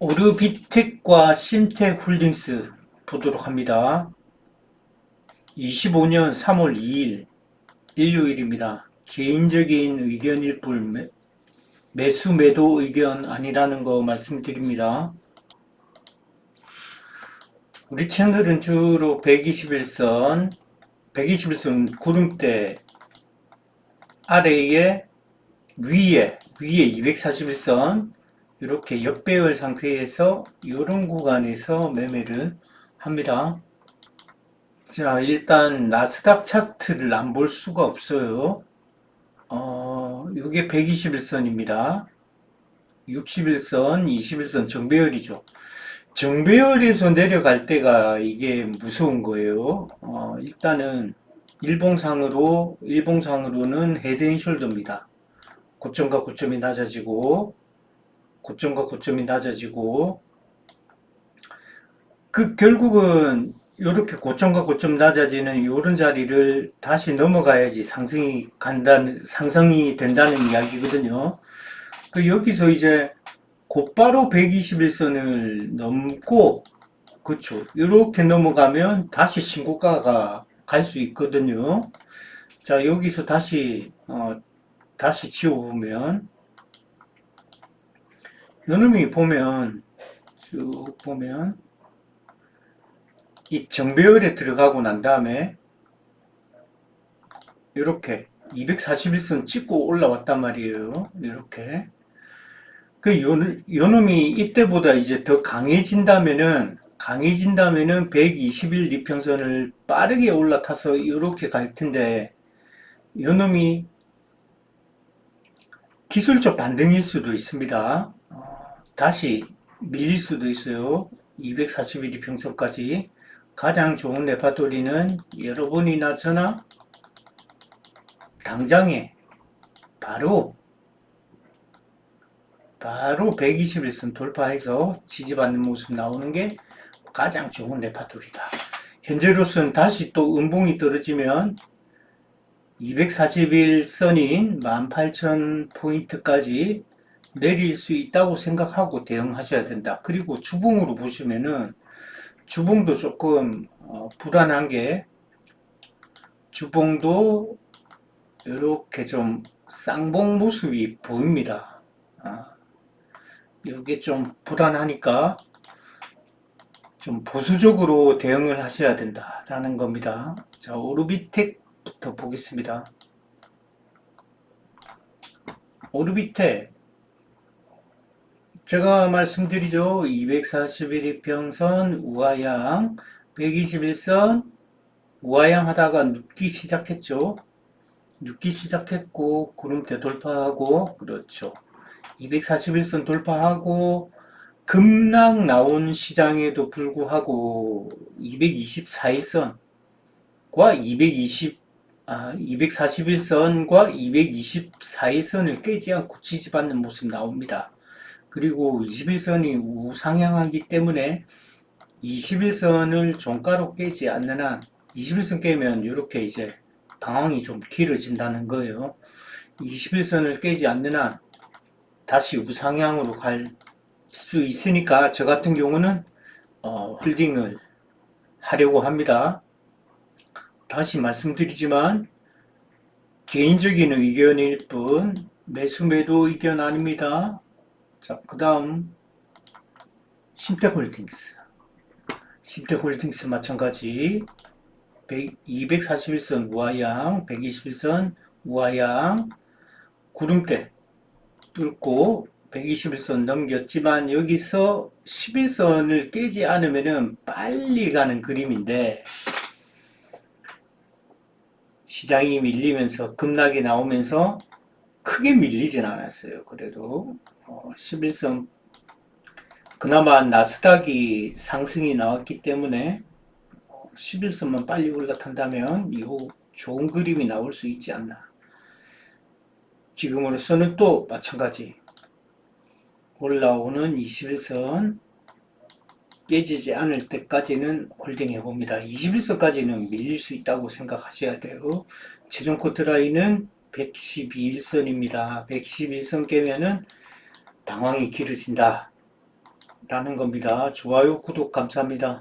오르비텍과 심텍 홀딩스 보도록 합니다. 25년 3월 2일 일요일입니다. 개인적인 의견일 뿐 매- 매수 매도 의견 아니라는 거 말씀드립니다. 우리 채널은 주로 121선, 121선 구름대 아래에 위에 위에 241선 이렇게 역배열 상태에서 이런 구간에서 매매를 합니다. 자, 일단 나스닥 차트를 안 볼 수가 없어요. 어, 이게 121선입니다. 61선, 21선 정배열이죠. 정배열에서 내려갈 때가 이게 무서운 거예요. 어, 일단은 일봉상으로 일봉상으로는 헤드 앤 숄더입니다. 고점과 고점이 낮아지고 고점과 고점이 낮아지고 그 결국은 이렇게 고점과 고점 낮아지는 이런 자리를 다시 넘어가야지 상승이 간다는 상승이 된다는 이야기거든요. 그 여기서 이제 곧바로 121선을 넘고 그쵸 이렇게 넘어가면 다시 신고가가 갈 수 있거든요. 자 여기서 다시 어, 다시 지워보면 요놈이 보면 쭉 보면 이 정배열에 들어가고 난 다음에 이렇게 241선 찍고 올라왔단 말이에요. 이렇게 그 요, 요놈이 이때보다 이제 더 강해진다면은 강해진다면은 121 이평선을 빠르게 올라타서 이렇게 갈 텐데 요놈이 기술적 반등일 수도 있습니다. 어, 다시 밀릴 수도 있어요. 241 이평선까지 가장 좋은 레파토리는 여러분이나 저나 당장에 바로 바로 121선 돌파해서 지지받는 모습 나오는 게 가장 좋은 레파토리다. 현재로서는 다시 또 음봉이 떨어지면 241선인 18,000포인트까지 내릴 수 있다고 생각하고 대응하셔야 된다. 그리고 주봉으로 보시면은 주봉도 조금 어, 불안한 게 주봉도 이렇게 좀 쌍봉 모습이 보입니다. 아, 이게 좀 불안하니까 좀 보수적으로 대응을 하셔야 된다라는 겁니다. 자, 오르비텍부터 보겠습니다. 오르비텍 제가 말씀드리죠. 241이평선 우하양 121선 우하양 하다가 눕기 시작했죠. 눕기 시작했고 구름대 돌파하고 그렇죠. 241선 돌파하고 급락 나온 시장에도 불구하고 224일선과 220 아, 241선과 224일선을 깨지 않고 지지받는 모습 나옵니다. 그리고 21선이 우상향하기 때문에 21선을 종가로 깨지 않는 한 21선 깨면 이렇게 이제 방황이 좀 길어진다는 거예요. 21선을 깨지 않는 한 다시 우상향으로 갈 수 있으니까 저 같은 경우는 어, 홀딩을 하려고 합니다. 다시 말씀드리지만 개인적인 의견일 뿐 매수 매도 의견 아닙니다. 자, 그 다음 심택홀딩스. 심택홀딩스 마찬가지. 100, 241선 우하양 121선 우하양 구름대 뚫고 121선 넘겼지만 여기서 11선을 깨지 않으면은 빨리 가는 그림인데 시장이 밀리면서 급락이 나오면서 크게 밀리진 않았어요. 그래도 어, 11선 그나마 나스닥이 상승이 나왔기 때문에 어, 11선만 빨리 올라탄다면 이후 좋은 그림이 나올 수 있지 않나. 지금으로서는 또 마찬가지 올라오는 21선 깨지지 않을 때까지는 홀딩 해 봅니다. 21선까지는 밀릴 수 있다고 생각하셔야 돼요. 최종 코트라인은 112일선입니다. 111선 깨면은 방황이 길어진다. 라는 겁니다. 좋아요, 구독 감사합니다.